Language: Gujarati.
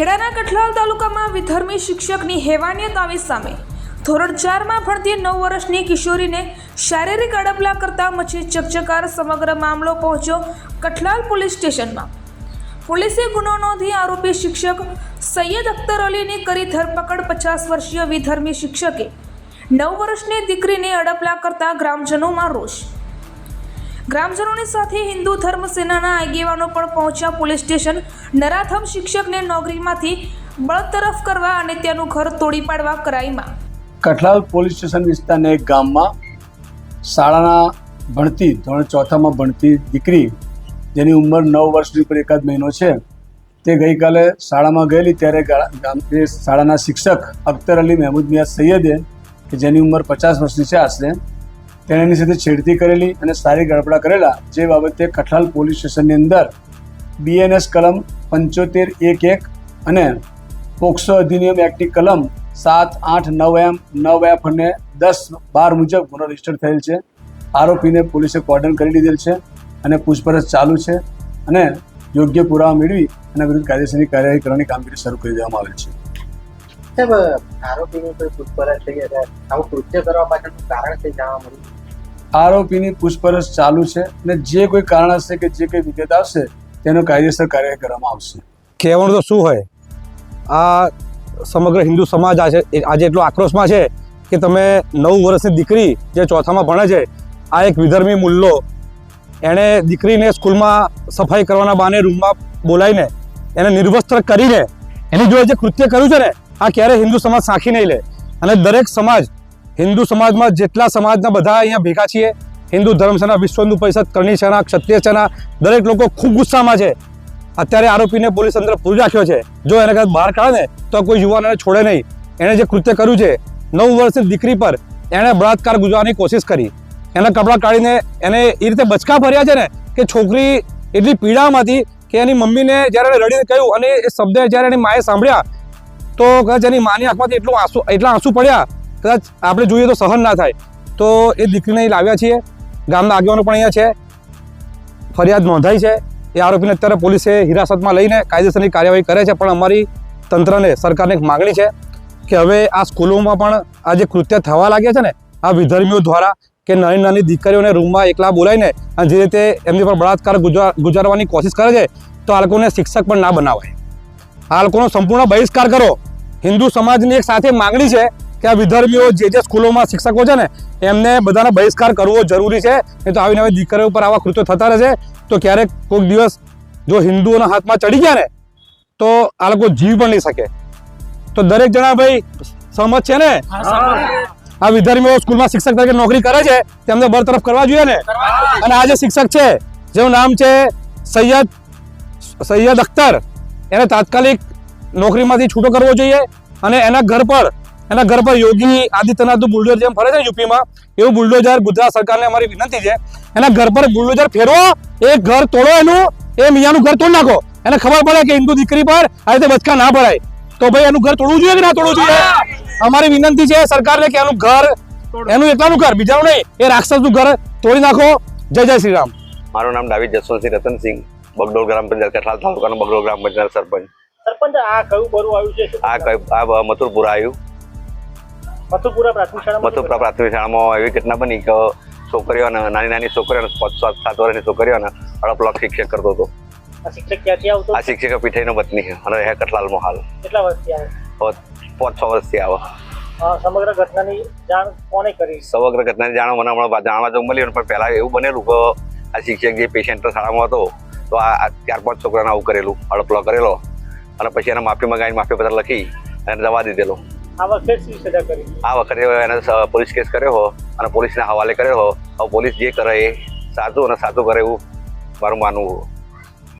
કઠલાલ તાલુકામાં વિધર્મી શિક્ષકની હેવાનિયત આવી સામે ધોરણ ચારમાં ભણતી નવ વર્ષની કિશોરીને શારીરિક અડપલા કરતા મચી ચકચકાર સમગ્ર મામલો પહોંચ્યો કઠલાલ પોલીસ સ્ટેશનમાં. પોલીસે ગુનો નોંધી આરોપી શિક્ષક સૈયદ અખ્તર અલીની કરી ધરપકડ પચાસ વર્ષીય વિધર્મી શિક્ષકે નવ વર્ષની દીકરીને અડપલા કરતા ગ્રામજનોમાં રોષ ગ્રામજનોની સાથે હિન્દુ ધર્મ સેનાના આગેવાનો પણ પહોંચ્યા પોલીસ સ્ટેશન. નરાથમ શિક્ષકને નોકરીમાંથી બળતરફ કરવા અને તેનું ઘર તોડી પાડવા કરાઈમાં. કઠલાલ પોલીસ સ્ટેશન વિસ્તારના એક ગામમાં શાળાના ભણતી, ધોરણ ચોથામાં ભણતી દીકરી, જેની ઉંમર નવ વર્ષની ઉપર એકાદ મહિનો છે, તે ગઈકાલે શાળામાં ગયેલી. ત્યારે શાળાના શિક્ષક અખ્તર અલી મહેમૂદ મિયા સૈયદે, કે જેની ઉંમર પચાસ વર્ષની છે, આશરે તેણે એની સાથે છેડતી કરેલી અને સારી ગડબડા કરેલા જે બાબતે કઠલાલ પોલીસ સ્ટેશનની અંદર બીએનએસ કલમ પંચોતેર એક એક અને પોક્સો અધિનિયમ એક્ટની કલમ સાત આઠ નવ એમ નવ એફ અને દસ બાર મુજબ ગુનો રજિસ્ટર થયેલ છે. આરોપીને પોલીસે કોર્ડન કરી લીધેલ છે અને પૂછપરછ ચાલુ છે અને યોગ્ય પુરાવા મેળવી અને વિરુદ્ધ કાયદેસરની કાર્યવાહી કરવાની કામગીરી શરૂ કરી દેવામાં આવેલ છે. સાહેબ, આરોપીની કોઈ પૂછપરછ થઈ આવું કૃત્ય કરવા પાછળનું કારણ છે જાણવા મળ્યું? આરોપીની પૂછપરછ ચાલુ છે અને જે કોઈ કારણ હશે કે જે કંઈ વિગત આવશે, તેનો કાયદેસર કાર્યવાહી કરવામાં આવશે. કહેવાનું તો શું હોય? આ સમગ્ર હિન્દુ સમાજ આજે આજે એટલો આક્રોશમાં છે કે તમે નવ વર્ષની દીકરી જે ચોથામાં ભણે છે, આ એક વિધર્મી મુલ્લો, એણે દીકરીને સ્કૂલમાં સફાઈ કરવાના બહાને રૂમમાં બોલાવીને, એને નિર્વસ્ત્ર કરીને, એની જોડે જે કૃત્ય કર્યું છે ને, આ ક્યારેય હિન્દુ સમાજ સાંખી નહીં લે. અને દરેક સમાજ હિન્દુ સમાજમાં જેટલા સમાજના બધા અહીંયા ભેગા છીએ, હિન્દુ ધર્મસેના વિશ્વ હિન્દુ પરિષદ કરણી સેના દરેક લોકો ખૂબ ગુસ્સામાં છે. અત્યારે આરોપીને પોલીસ અંદર પૂરી રાખ્યો છે. જો એને કદાચ બહાર કાઢે ને, તો કોઈ યુવાન એને છોડે નહીં. એણે જે કૃત્ય કર્યું છે, નવ વર્ષની દીકરી પર એણે બળાત્કાર ગુજારવાની કોશિશ કરી. એના કપડાં કાઢીને એને એ રીતે બચકા ભર્યા છે ને, કે છોકરી એટલી પીડામાં હતી કે એની મમ્મીને જ્યારે એણે રડીને કહ્યું અને એ શબ્દ જ્યારે એની માએ સાંભળ્યા, તો કદાચ એની માની આંખમાંથી એટલું આંસુ, એટલા આંસુ પડ્યા કદાચ આપણે જોઈએ તો સહન ના થાય, તો એ દીકરીને લાવ્યા છીએ. ગામના આગેવાનો પણ અહીંયા છે. ફરિયાદ નોંધાઈ છે. એ આરોપીને અત્યારે પોલીસે હિરાસતમાં લઈને કાયદેસરની કાર્યવાહી કરે છે, પણ અમારી તંત્રને, સરકારને એક માગણી છે કે હવે આ સ્કૂલોમાં પણ આ જે કૃત્ય થવા લાગ્યા છે ને, આ વિધર્મીઓ દ્વારા કે નાની નાની દીકરીઓને રૂમમાં એકલા બોલાવીને અને જે રીતે એમની પર બળાત્કાર ગુજાર ગુજારવાની કોશિશ કરે છે, તો આ લોકોને શિક્ષક પણ ના બનાવાય. આ લોકોનો સંપૂર્ણ બહિષ્કાર કરો. હિન્દુ સમાજની એક સાથે માગણી છે કે આ વિધર્મીઓ જે જે સ્કૂલોમાં શિક્ષકો છે ને એમને બધાનો બહિષ્કાર કરવો જરૂરી છે. નહીં તો આવીને આવી દીકરીઓ ઉપર આવા કૃત્યો થતા રહેશે તો ક્યારેક કોઈક દિવસ જો હિન્દુઓના હાથમાં ચડી ગયા ને તો આ લોકો જીવ પણ નહીં શકે. તો દરેક જણા ભાઈ સહમત છે ને? આ વિધર્મીઓ સ્કૂલમાં શિક્ષક તરીકે નોકરી કરે છે તેમને બરતરફ કરવા જોઈએ ને? અને આ જે શિક્ષક છે જેનું નામ છે સૈયદ સૈયદ અખ્તર એને તાત્કાલિક નોકરીમાંથી છૂટો કરવો જોઈએ અને એના ઘર પર એના ઘર પર યોગી આદિત્યનાથ બુલડોઝર જેમ ફરે છે યુપીમાં એવું બુલડોઝર ગુજરાત સરકારને અમારી વિનંતી છે એના ઘર પર બુલડોઝર ફેરવો એ ઘર તોડો એનું એ મિયાનું ઘર તોડી નાખો. એને ખબર પડે કે હિન્દુ દીકરી પર આ રીતે બચકા ના ભરાય. તો ભાઈ એનું ઘર તોડવું જોઈએ કે ના તોડવું જોઈએ? અમારી વિનંતી છે સરકારને કે એનું ઘર એનું એકલાનું ઘર બીજાનું નહીં એ રાક્ષસનું ઘર તોડી નાખો. જય જય શ્રી રામ. મારું નામ ડાવિડ જસવંતસિંહ રતનસિંહ બગડોળ ગ્રામ પંચાયત કઠલાલ તાલુકાનો બગડોળ ગ્રામ પંચાયત સરપંચ. સરપંચ આ કયું બરું આવ્યું છે? આ કયું આ મથુરપુરા આવ્યું. મથુરપુરા પ્રાથમિક શાળામાં એવી ઘટના બની કે છોકરીઓને નાની નાની છોકરીઓને પાંચ સાત સાત વર્ષની છોકરીઓને અડપલોક શિક્ષક કરતો હતો. આ શિક્ષક ક્યાંથી આવતો? આ શિક્ષક પીઠાઈનો પત્ની અને હે કઠલાલમાં હાલ કેટલા વર્ષથી આવે? પાંચ છ વર્ષથી આવે. સમગ્ર ઘટનાની જાણ કોને કરી? સમગ્ર ઘટનાની જાણ મને હમણાં જાણવા તો મળ્યું પણ પહેલાં એવું બનેલું કે આ શિક્ષક જે પેશન્ટ શાળામાં હતો તો આ આ ચાર પાંચ છોકરાને આવું કરેલું અડપલો કરેલો અને પછી એને માફી મંગાવીને માફી પત્ર લખી અને દવા દીધેલો. આ વખતે એને પોલીસ કેસ કર્યો હો અને પોલીસના હવાલે કર્યો હો. હવે પોલીસ જે કરે એ સાચું અને સાચું કરે એવું મારું માનવું